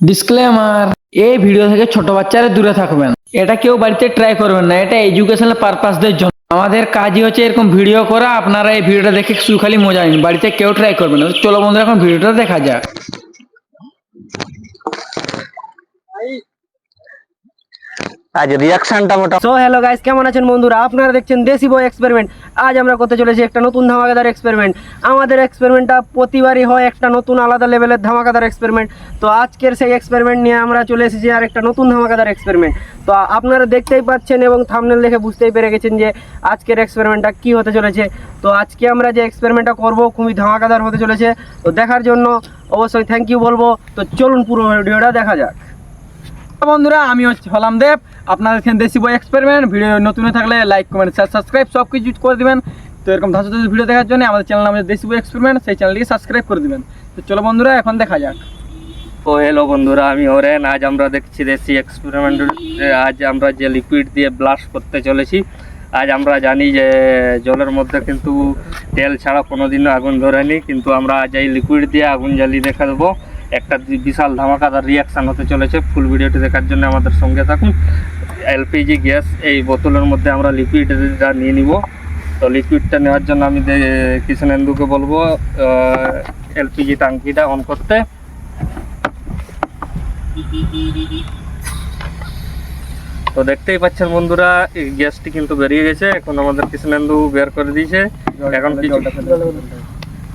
Disclaimer এই video থেকে ছোট বাচ্চারা দূরে থাকবেন। এটা কেউ বাড়িতে ট্রাই করবেন না, এটা এডুকেশনাল পারপাসদের জন্য। আমাদের কাজই হচ্ছে এরকম ভিডিও করা, আপনারা এই ভিডিওটা দেখে শুধু খালি মজা নিন, বাড়িতে কেউ ট্রাই করবেন না। চলো বন্ধুরা, এখন ভিডিওটা দেখা যাক। আজ রিয়াকশনটা মোটা সো হ্যালো গাইস কেমন আছেন বন্ধুরা? আপনারা দেখছেন দেশি বয় এক্সপেরিমেন্ট আজ আমরা করতে চলেছি একটা নতুন ধামাকাদার এক্সপেরিমেন্ট আমাদের এক্সপেরিমেন্টটা প্রতিবারই হয় একটা নতুন আলাদা লেভেলের ধামাকাদার এক্সপেরিমেন্ট তো আজকের সেই এক্সপেরিমেন্ট নিয়ে আমরা চলে এসেছি আর একটা নতুন ধামাকাদার এক্সপেরিমেন্ট তো আপনারা দেখতেই পাচ্ছেন এবং থামনেল দেখে বুঝতেই পেরে গেছেন যে আজকের এক্সপেরিমেন্টটা কি হতে চলেছে। তো আজকে আমরা যে এক্সপেরিমেন্টটা করব খুবই ধামাকাদার হতে চলেছে। তো দেখার জন্য অবশ্যই থ্যাংক ইউ বলব। তো চলুন পুরো ভিডিওটা দেখা যাক। বন্ধুরা আমি হচ্ছে হলাম দেব। আপনারা দেখছেন দেশি বই এক্সপেরিমেন্ট ভিডিও নতুন থাকলে লাইক কমেন্ট শেয়ার সাবস্ক্রাইব সব কিছু করে দেবেন। তো এরকম ধাঁচা ধাঁচা ভিডিও দেখার জন্য আমাদের চ্যানেল আমাদের দেশি বই এক্সপেরিমেন্ট সেই চ্যানেলটিকে সাবস্ক্রাইব করে দেবেন। তো চলো বন্ধুরা, এখন দেখা যাক। ও হ্যালো বন্ধুরা, আমি ওরেন। আজ আমরা দেখছি দেশি এক্সপেরিমেন্ট আজ আমরা যে লিকুইড দিয়ে ব্লাস্ট করতে চলেছি, আজ আমরা জানি যে জলের মধ্যে কিন্তু তেল ছাড়া কোনোদিনও আগুন ধরেনি, কিন্তু আমরা আজ এই লিকুইড দিয়ে আগুন জ্বালিয়ে দেখা দেবো। একটা বিশাল ধামাকাদার রিয়াকশান হতে চলেছে। ফুল ভিডিওটি দেখার জন্য আমাদের সঙ্গে থাকুন। এলপিজি গ্যাস এই বোতলের মধ্যে আমরা লিকুইডটা নিয়ে নিব। তো লিকুইডটা নেওয়ার জন্য আমি কৃষ্ণেন্দুকে বলব এলপিজি ট্যাঙ্কিটা অন করতে। তো দেখতেই পাচ্ছেন বন্ধুরা গ্যাসটি কিন্তু বেরিয়ে গেছে। এখন আমাদের কৃষ্ণেন্দু বের করে দিয়েছে। এখন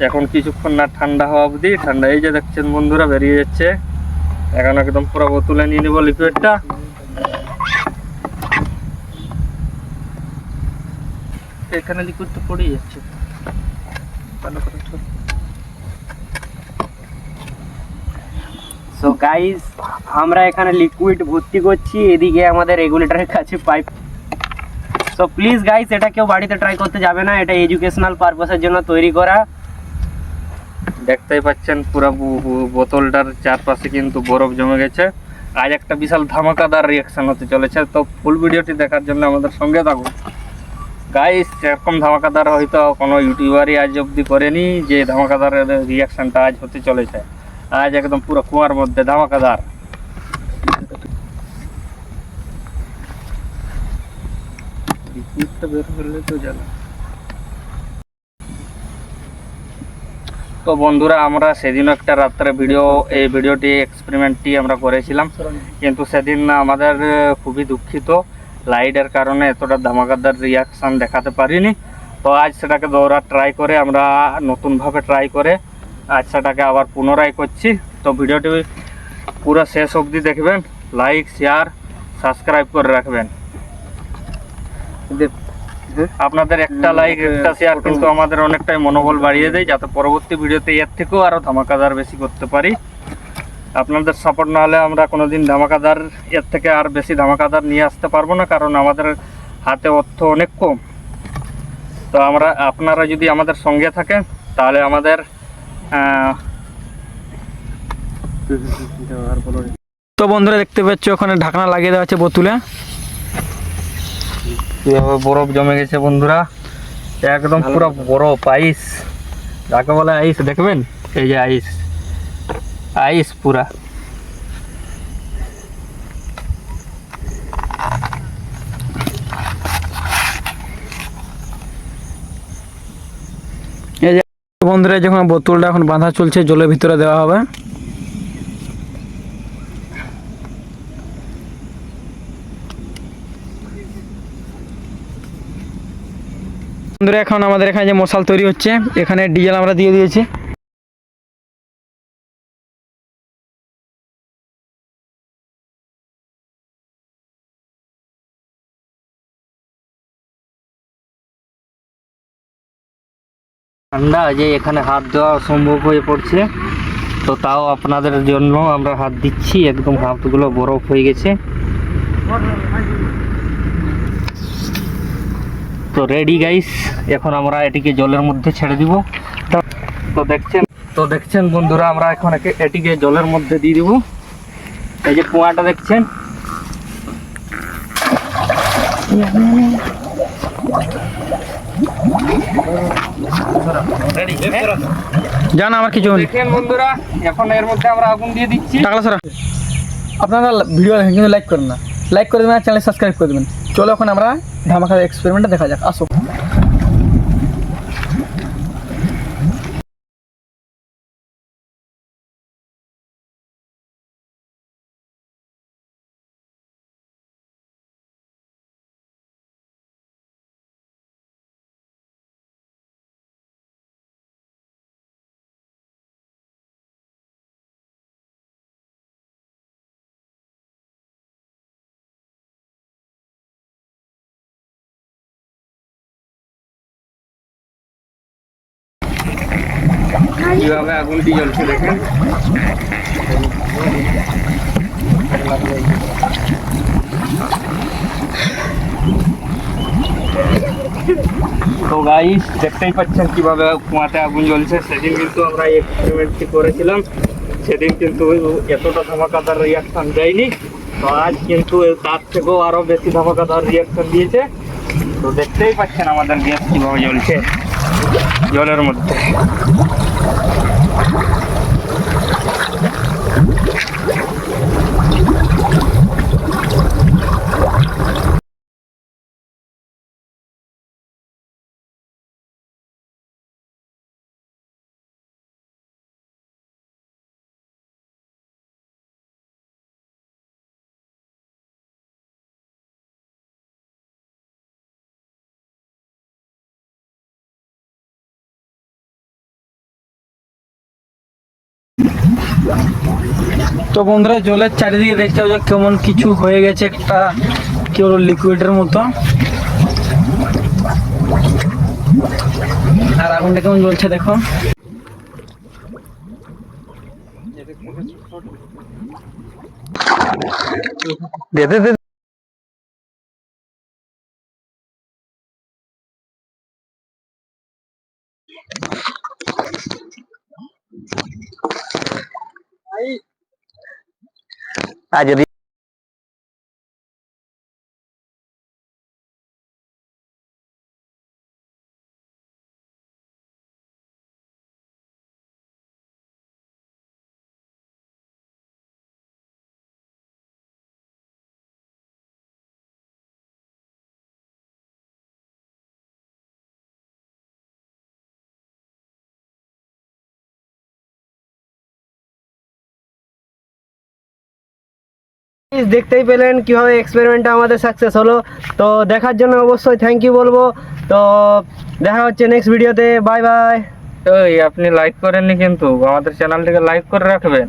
এখন কিছুক্ষণ না ঠান্ডা হওয়া অবধি, ঠান্ডা এই যে দেখছেন বন্ধুরা, বেরিয়ে যাচ্ছে। এখন একদম পুরো বোতলে নিয়ে নিব লিকুইডটা। এখানে লিকুইড তো পড়েই যাচ্ছে। ভালো করে। সো গাইস আমরা এখানে লিকুইড ভর্তি করছি এদিকে আমাদের রেগুলেটরের কাছে পাইপ সো প্লিজ গাইস এটা কেউ বাড়িতে ট্রাই করতে যাবে না এটা এডুকেশনাল পারপাসের জন্য তৈরি করা। দেখতেই পাচ্ছেন পুরো বোতলটার চারপাশে কিন্তু বরফ জমে গেছে। আজ একটা বিশাল ধামাকাদার রিয়াকশন হতে চলেছে। তো ফুল ভিডিওটি দেখার জন্য আমাদের সঙ্গে থাকুন। গাইস এরকম ধামাকাদার হয়তো কোনো ইউটিউবারই আজ অবধি করেনি যে ধামাকাদার রিয়াকশনটা আজ হতে চলেছে। আজ একদম পুরো কুয়ার মধ্যে ধামাকাদার। তো বন্ধুরা আমরা সেদিনও একটা রাত্রে ভিডিও এই ভিডিওটি এক্সপেরিমেন্টটি আমরা করেছিলাম। কিন্তু সেদিন আমাদের খুবই দুঃখিত। লাইটের কারণে এতটা ধামাকাদার রিয়াকশান দেখাতে পারিনি। তো আজ সেটাকে দৌড়া ট্রাই করে আমরা নতুনভাবে ট্রাই করে আজ সেটাকে আবার পুনরায় করছি। তো ভিডিওটি পুরো শেষ অবধি দেখবেন লাইক শেয়ার সাবস্ক্রাইব করে রাখবেন। আপনাদের একটা লাইক একটা শেয়ার কিন্তু আমাদের অনেকটাই মনোবল বাড়িয়ে দেয়। যাতে পরবর্তী ভিডিওতে এর থেকেও আরও ধামাকাদার বেশি করতে পারি। আপনাদের সাপোর্ট না হলে আমরা কোনোদিন ধামাকাদার এর থেকে আর বেশি ধামাকাদার নিয়ে আসতে পারব না কারণ আমাদের হাতে অর্থ অনেক কম। তো আমরা আপনারা যদি আমাদের সঙ্গে থাকেন তাহলে আমাদের তো বন্ধুরা দেখতে পাচ্ছ ওখানে ঢাকনা লাগিয়ে দেওয়া আছে বোতলে। কীভাবে বরফ জমে গেছে বন্ধুরা? একদম পুরো বরফ আইস। যাকে বলে আইস দেখবেন? এই যে আইস। এই যে বন্ধুরা যখন বোতলটা এখন বাঁধা চলছে, জলের ভিতরে দেওয়া হবে। বন্ধুরা, এখন আমাদের এখানে যে মশাল তৈরি হচ্ছে, এখানে ডিজেল আমরা দিয়ে দিয়েছি। ঠান্ডা যে এখানে হাত দেওয়া অসম্ভব হয়ে পড়ছে, তো তাও আপনাদের জন্য আমরা হাত দিচ্ছি, একদম হাতগুলো বরফ হয়ে গেছে। তো রেডি গাইস এখন আমরা এটিকে জলের মধ্যে ছেড়ে দিব। তো- দেখছেন, তো দেখছেন বন্ধুরা, আমরা এখন এটিকে জলের মধ্যে দিয়ে দিব। এই যে কুয়াটা দেখছেন। জান আমার কিছু। দেখেন বন্ধুরা এখন এর মধ্যে আমরা আগুন দিয়ে দিচ্ছি। টাকলা সরা আপনারা ভিডিও দেখেন কিন্তু লাইক করেন না। লাইক করে দেবেন চ্যানেল সাবস্ক্রাইব করে দেবেন। চলো এখন আমরা ধামাকা এক্সপেরিমেন্টটা দেখা যাক। আসো। কীভাবে আগুনটি জ্বলছে দেখেন। তো গাইস দেখতেই পাচ্ছেন কীভাবে কুয়াতে আগুন জ্বলছে। সেদিন কিন্তু আমরা এই এক্সপেরিমেন্টটি করেছিলাম। সেদিন কিন্তু এতটা ধামাকাদার রিয়াকশন দেয়নি। তো আজ কিন্তু তার থেকেও আরও বেশি ধামাকাদার রিয়াকশন দিয়েছে। তো দেখতেই পাচ্ছেন আমাদের গ্যাস কীভাবে জ্বলছে। জলের মধ্যে। Come on. তো বন্ধুরা, জলের চারিদিকে দেখতে পাচ্ছ কেমন কিছু হয়ে গেছে একটা কি বলব লিকুইডের মতো। আর আগুনটা কেমন জ্বলছে দেখো। দে দে। দে আজ দেখতেই পেলেন কীভাবে এক্সপেরিমেন্টটা আমাদের সাকসেস হলো। তো দেখার জন্য অবশ্যই থ্যাংক ইউ বলব। তো দেখা হচ্ছে নেক্সট ভিডিওতে বাই বাই ওই আপনি লাইক করেননি কিন্তু। আমাদের চ্যানেলটিকে লাইক করে রাখবেন।